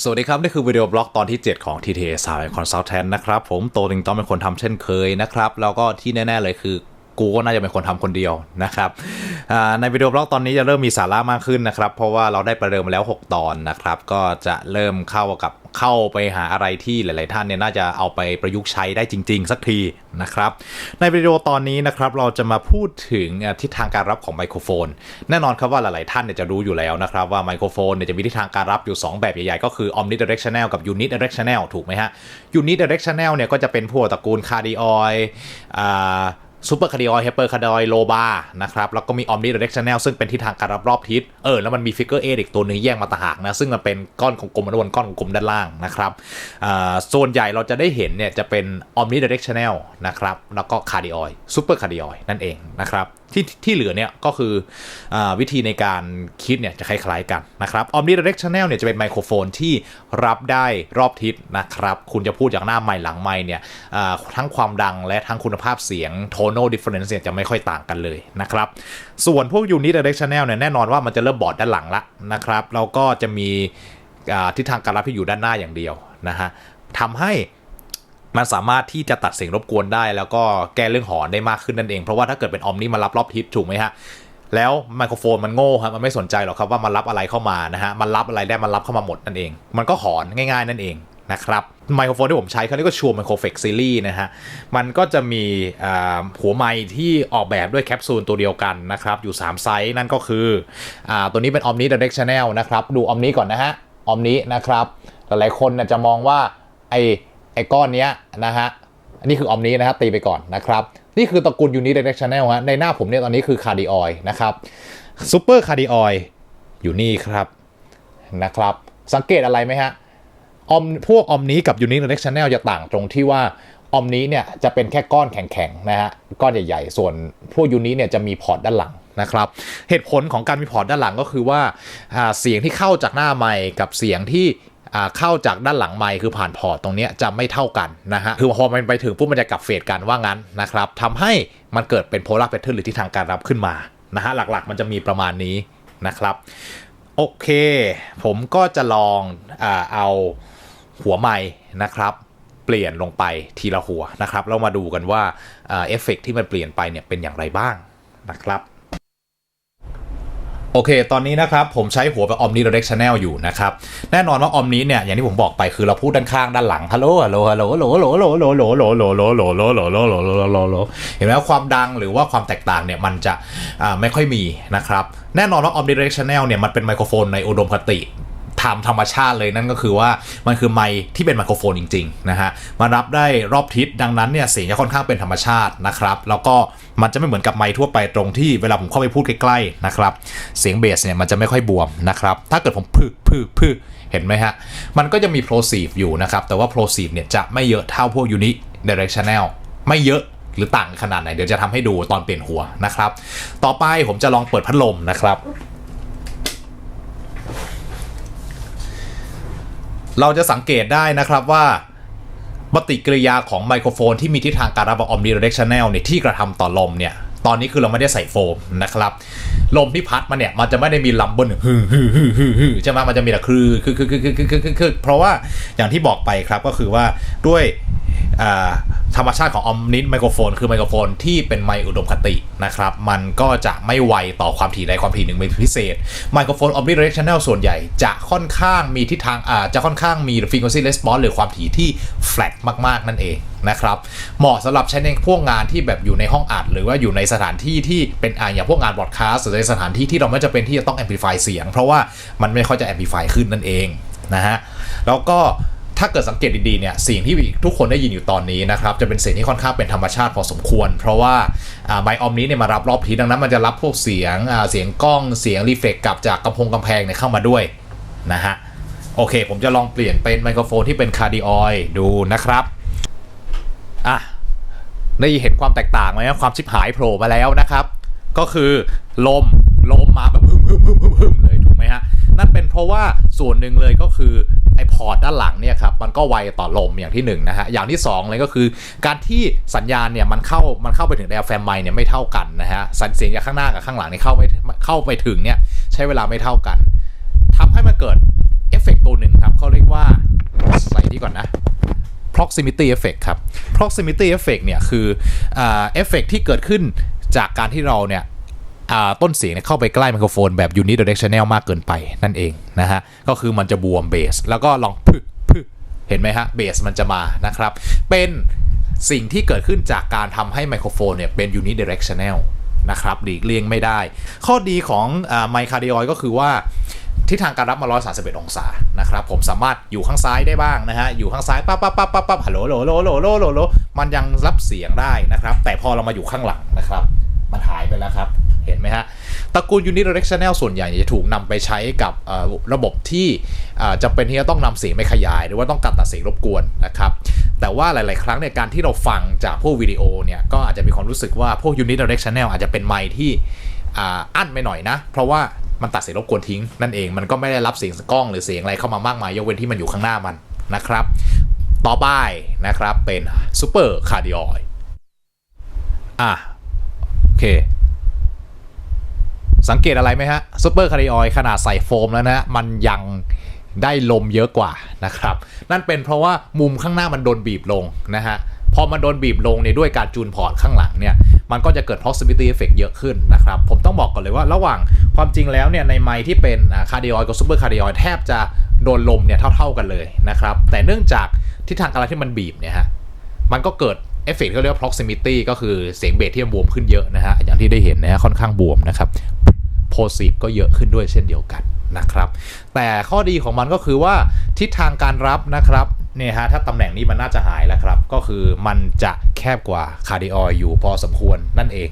สวัสดีครับ นี่คือวิดีโอบล็อกตอนที่ 7 ของ TTA s o u n d Consultant นะครับ ผมโตลิงต้องเป็นคนทำเช่นเคยนะครับ แล้วก็ที่แน่ ๆ เลยคือ กูก็น่าจะเป็นคนทำคนเดียวนะครับในวิดีโอบล็อกตอนนี้จะเริ่มมีสาระมากขึ้นนะครับ เพราะว่าเราได้ประเดิมมาแล้ว 6 ตอนนะครับ ก็จะเริ่มเข้ากับเข้าไปหาอะไรที่หลาย ๆ ท่านเนี่ยน่าจะเอาไปประยุกต์ใช้ได้จริง ๆ สักทีนะครับ ในวิดีโอตอนนี้นะครับเราจะมาพูดถึงทิศทางการรับของไมโครโฟน แน่นอนครับว่าหลาย ๆ ท่านเนี่ยจะรู้อยู่แล้วนะครับ ว่าไมโครโฟนเนี่ยจะมีทิศทางการรับอยู่ 2 แบบใหญ่ ๆ ก็คือ omnidirectional กับ unidirectional ถูกไหมฮะ unidirectional เนี่ยก็จะเป็นพวกตระกูล cardioid อ่า ซูเปอร์คาร์ดิออยเฮเปอร์คาร์ดิออยโลบานะครับ แล้วก็มีออมนิเดเรกชันแนลซึ่งเป็นทิศทางการรับรอบทิศ เออ แล้วมันมีฟิกเกอร์เออีกตัวหนึ่งแยกมาต่างหากนะ ซึ่งมันเป็นก้อนของกลมๆบนก้อนของกลมด้านล่างนะครับส่วนใหญ่เราจะได้เห็นเนี่ยจะเป็นออมนิเดเรกชันแนลนะครับ แล้วก็คาร์ดิออยซูเปอร์คาร์ดิออยนั่นเองนะครับ ที่ที่เหลือเนี่ยก็คืออวิธีในการคิดเนี่ยจะคล้ายๆกันนะครับ omnidirectional เนี่ยจะเป็นไมโครโฟนที่รับได้รอบทิศนะครับ คุณจะพูดจากหน้าไมค์หลังไมค์เนี่ยทั้งความดังและทั้งคุณภาพเสียง tonal difference เนี่ยจะไม่ค่อยต่างกันเลยนะครับ ส่วนพวก unidirectional เนี่ยแน่นอนว่ามันจะเริ่มบอดด้านหลังละนะครับแล้วก็จะมีทิศทางการรับที่อยู่ด้านหน้าอย่างเดียวนะฮะทำให้ มันสามารถที่จะตัดเสียงรบกวนได้ แล้วก็แก้เรื่องหอนได้มากขึ้นนั่นเอง เพราะว่าถ้าเกิดเป็นออมนี่มารับรอบทิศถูกไหมฮะแล้วไมโครโฟนมันโง่ครับมันไม่สนใจหรอกครับว่ามันรับอะไรเข้ามานะฮะมันรับอะไรได้มันรับเข้ามาหมดนั่นเอง มันก็หอนง่ายๆนั่นเองนะครับไมโครโฟนที่ผมใช้เขาเรียกว่าชัวร์ไมโครเฟกซีรีส์นะฮะ มันก็จะมีหัวไมค์ที่ออกแบบด้วยแคปซูลตัวเดียวกันนะครับ อยู่ 3 ไซส์นั่นก็คืออตัวนี้เป็น Omni Directional นะครับ ดู Omni ก่อนนะฮะ Omni นะครับ หลายๆคนจะมองว่าไอ ไอ้ก้อนเนี้ยนะฮะอันนี้คือออมนี้นะครับตีไปก่อนนะครับนี่คือตระกูลยูนิเดเรกชันแนลฮะในหน้าผมเนี่ยตอนนี้คือคาร์ดิออยนะครับซูเปอร์คาร์ดิออยอยู่นี่ครับนะครับสังเกตอะไรไหมฮะออมพวกออมนี้กับยูนิเดเรกชันแนลจะต่างตรงที่ว่าออมนี้เนี่ยจะเป็นแค่ก้อนแข็งๆนะฮะก้อนใหญ่ๆ ส่วนพวกยูนิเนี่ยจะมีพอร์ตด้านหลังนะครับเหตุผลของการมีพอร์ตด้านหลังก็คือว่าเสียงที่เข้าจากหน้าไมค์กับเสียงที่ เข้าจากด้านหลังไมค์คือผ่านพอร์ตตรงนี้จะไม่เท่ากันนะฮะคือพอมันไปถึงปุ๊บมันจะกลับเฟดกันว่างั้นนะครับทำให้มันเกิดเป็นโพลาร์แพทเทิร์นหรือทิศทางการรับขึ้นมานะฮะหลักๆ มันจะมีประมาณนี้นะครับโอเค ผมก็จะลองอาเอาหัวไม้นะครับ เปลี่ยนลงไปทีละหัวนะครับแล้วมาดูกันว่าเอฟเฟกต์ที่มันเปลี่ยนไปเนี่ยเป็นอย่างไรบ้างนะครับ โอเค ตอนนี้นะครับ ผมใช้หัวแบบ Omni Directional อยู่นะครับ แน่นอนว่า Omni เนี่ย อย่างที่ผมบอกไปคือเราพูดด้านข้างด้านหลัง ฮัลโหล ฮัลโหล ฮัลโหล ฮัลโหล ฮัลโหล ฮัลโหล ฮัลโหล ฮัลโหล ฮัลโหล ฮัลโหล ฮัลโหล ฮัลโหล ฮัลโหล ฮัลโหล ฮัลโหล เห็นไหมว่าความดังหรือว่าความแตกต่างเนี่ย มันจะไม่ค่อยมีนะครับ แน่นอนว่า Omni Directional เนี่ย มันเป็นไมโครโฟนในอุดมคติ ตามธรรมชาติเลยนั่นก็คือว่ามันคือไมค์ที่เป็นไมโครโฟนจริงๆนะฮะมันรับได้รอบทิศดังนั้นเนี่ยเสียงจะค่อนข้างเป็นธรรมชาตินะครับ แล้วก็มันจะไม่เหมือนกับไมค์ทั่วไปตรงที่เวลาผมเข้าไปพูดใกล้ๆนะครับเสียงเบสเนี่ยมันจะไม่ค่อยบวมนะครับถ้าเกิดผมพึพึพึเห็นไหมฮะ มันก็จะมี plosive อยู่นะครับ แต่ว่า plosive เนี่ยจะไม่เยอะเท่าพวก uni directional ไม่เยอะหรือต่างขนาดไหน เดี๋ยวจะทำให้ดูตอนเปลี่ยนหัวนะครับ ต่อไปผมจะลองเปิดพัดลมนะครับ เราจะสังเกตได้นะครับว่าปฏิกิริยาของไมโครโฟนที่มีทิศทางการรับออมดีเรกชันแนลเนี่ยที่กระทำต่อลมเนี่ยตอนนี้คือเราไม่ได้ใส่โฟมนะครับ ลมที่พัดมาเนี่ย มันจะไม่ได้มีลำบนฮือฮือฮือฮือฮือใช่ไหมมันจะมีแต่คือคือคือคือคือคือคือเพราะว่าอย่างที่บอกไปครับก็คือว่าด้วย ธรรมชาติของออมนิไมโครโฟน คือไมโครโฟนที่เป็นไมอุดมคตินะครับ มันก็จะไม่ไวต่อความถี่ใดความถี่หนึ่งเป็นพิเศษไมโครโฟน omnidirectional ส่วนใหญ่จะค่อนข้างมีทิศทางอ่าจะค่อนข้างมี frequency response หรือความถี่ที่ flat มาก ๆ นั่นเองนะครับเหมาะสำหรับใช้ในพวกงานที่แบบอยู่ในห้องอัด หรือว่าอยู่ในสถานที่ที่เป็นอ่าอย่างพวกงานบอดคาสต์หรือในสถานที่ที่เราไม่จำเป็นที่จะต้อง amplify เสียง เพราะว่ามันไม่ค่อยจะ amplify ขึ้นนั่นเองนะฮะแล้วก็ ถ้าเกิดสังเกตดีๆเนี่ยเสียงที่ทุกคนได้ยินอยู่ตอนนี้นะครับจะเป็นเสียงที่ค่อนข้างเป็นธรรมชาติพอสมควร เพราะว่าไมค์ออมนี้เนี่ยมารับรอบทีดังนั้นมันจะรับพวกเสียงเสียงกล้องเสียงรีเฟกกลับจากกำพงกำแพงเนี่ยเข้ามาด้วยนะฮะโอเค ผมจะลองเปลี่ยนเป็นไมโครโฟนที่เป็นคาร์ดิออยดูนะครับอะได้เห็นความแตกต่างไหมครับความชิบหายโผล่มาแล้วนะครับ ก็คือลมลมมาแบบฮึมฮึมฮึมฮึมฮึมเลยถูกไหมฮะนั่นเป็นเพราะว่าส่วนหนึ่งเลยก็คือ ไอพอร์ตด้านหลังเนี่ยครับมันก็ไวต่อลมอย่างที่หนึ่งนะฮะอย่างที่สองเลยก็คือ การที่สัญญาณเนี่ยมันเข้ามันเข้าไปถึงไดอะแฟมไมค์เนี่ยไม่เท่ากันนะฮะสัญเสียงจากข้างหน้ากับข้างหลังเนี่ยเข้าไม่เข้าไปถึงเนี่ยใช้เวลาไม่เท่ากันทำให้มันเกิดเอฟเฟกตัวหนึ่งครับเขาเรียกว่าใส่นี่ก่อนนะ proximity effect ครับ proximity effect เนี่ยคืออ่าเอฟเฟกที่เกิดขึ้นจากการที่เราเนี่ย ต้นเสียงเยเข้าไปใกล้ไมโครโฟนแบบ unidirectional มากเกินไปนั่นเองนะฮะ ก็คือมันจะบวมเบส แล้วก็ลองพึพึเห็นไหมฮะ เบสมันจะมานะครับ เป็นสิ่งที่เกิดขึ้นจากการทำให้ไมโครโฟนเนี่ยเป็น unidirectional นะครับหลีกเลี่ยงไม่ได้ ข้อดีของไมค์คาร์ดิออยก็คือว่าทิศทางการรับมา 131 องศา นะครับ ผมสามารถอยู่ข้างซ้ายได้บ้างนะฮะ อยู่ข้างซ้ายปั๊บปั๊บปั๊บปั๊บปั๊บฮัลโหลโหลโหลโหลโหลโหลโหลมันยังรับเสียงได้นะครับ แต่พอเรามาอยู่ข้างหลังนะครับ มันหายไปแล้วครับ เห็นไหมฮะตระกูล unidirectional ส่วนใหญ่จะถูกนำไปใช้กับระบบที่จะเป็นที่จะต้องนำเสียงไปขยาย หรือว่าต้องการตัดเสียงรบกวนนะครับ แต่ว่าหลาย ๆ ครั้งในยการที่เราฟังจากพวกวิดีโอเนี่ย ก็อาจจะมีความรู้สึกว่าพวก unidirectional อาจจะเป็นไมค์ที่อั้นไปหน่อยนะ เพราะว่ามันตัดเสียงรบกวนทิ้งนั่นเองมันก็ไม่ได้รับเสียงกล้องหรือเสียงอะไรเข้ามามากมายยกเว้นที่มันอยู่ข้างหน้ามันนะครับ ต่อไปนะครับเป็น super cardioid อะโอเค สังเกตอะไรไหมฮะซูเปอร์คาร์ดิออยขนาดใส่โฟมแล้วนะมันยังได้ลมเยอะกว่านะครับ นั่นเป็นเพราะว่ามุมข้างหน้ามันโดนบีบลงนะฮะพอมันโดนบีบลงเนี่ยด้วยการจูนพอร์ตข้างหลังเนี่ยมันก็จะเกิด proximity effect เยอะขึ้นนะครับ ผมต้องบอกก่อนเลยว่าระหว่างความจริงแล้วเนี่ยในไมค์ที่เป็นคาร์ดิออยกับซูเปอร์คาร์ดิออยแทบจะโดนลมเนี่ยเท่าๆกันเลยนะครับ แต่เนื่องจากทิศทางการที่มันบีบเนี่ยฮะมันก็เกิด เอฟเฟกต์ที่เรียกว่า proximity ก็คือเสียงเบสที่มันบวมขึ้นเยอะนะฮะ อย่างที่ได้เห็นนะฮะค่อนข้างบวมนะครับโพสิฟก็เยอะขึ้นด้วยเช่นเดียวกันนะครับ แต่ข้อดีของมันก็คือว่าทิศทางการรับนะครับเนี่ยฮะถ้าตำแหน่งนี้มันน่าจะหายแล้วครับ ก็คือมันจะแคบกว่าคาร์ดิออยอยู่พอสมควรนั่นเอง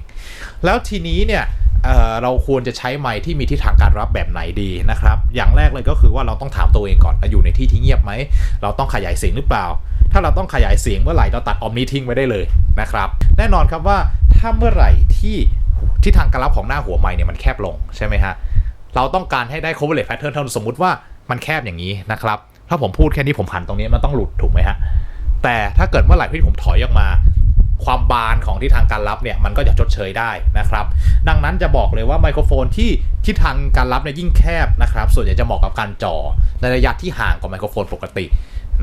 แล้วทีนี้เนี่ยเเราควรจะใช้ไมค์ที่มีทิศทางการรับแบบไหนดีนะครับ อย่างแรกเลยก็คือว่าเราต้องถามตัวเองก่อนเราอยู่ในที่ที่เงียบไหม เราต้องขยายเสียงหรือเปล่า ถ้าเราต้องขยายเสียงเมื่อไหร่เราตัดออมนี้ทิ้งไว้ได้เลยนะครับ แน่นอนครับว่าถ้าเมื่อไหร่ที่ที่ทางการรับของหน้าหัวไม้เนี่ยมันแคบลงใช่ไหมฮะ เราต้องการให้ได้ coverage pattern เท่าสมมุติว่ามันแคบอย่างนี้นะครับ ถ้าผมพูดแค่นี้ผมหันตรงนี้มันต้องหลุดถูกไหมฮะ แต่ถ้าเกิดเมื่อไหร่ที่ผมถอยออกมา ความบานของที่ทางการรับเนี่ยมันก็จะชดเชยได้นะครับ ดังนั้นจะบอกเลยว่าไมโครโฟนที่ที่ทางการรับเนี่ยยิ่งแคบนะครับ ส่วนใหญ่จะเหมาะกับการจ่อในระยะที่ห่างกว่าไมโครโฟนปกติ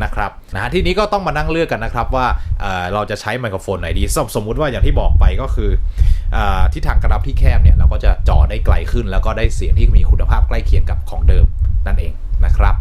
นะครับนะฮะทีนี้ก็ต้องมานั่งเลือกกันนะครับว่าเเราจะใช้ไมโครโฟนไหนดีสมสมมุติว่าอย่างที่บอกไปก็คือเออที่ทางการรับที่แคบเนี่ยเราก็จะจ่อได้ไกลขึ้น แล้วก็ได้เสียงที่มีคุณภาพใกล้เคียงกับของเดิมนั่นเองนะครับ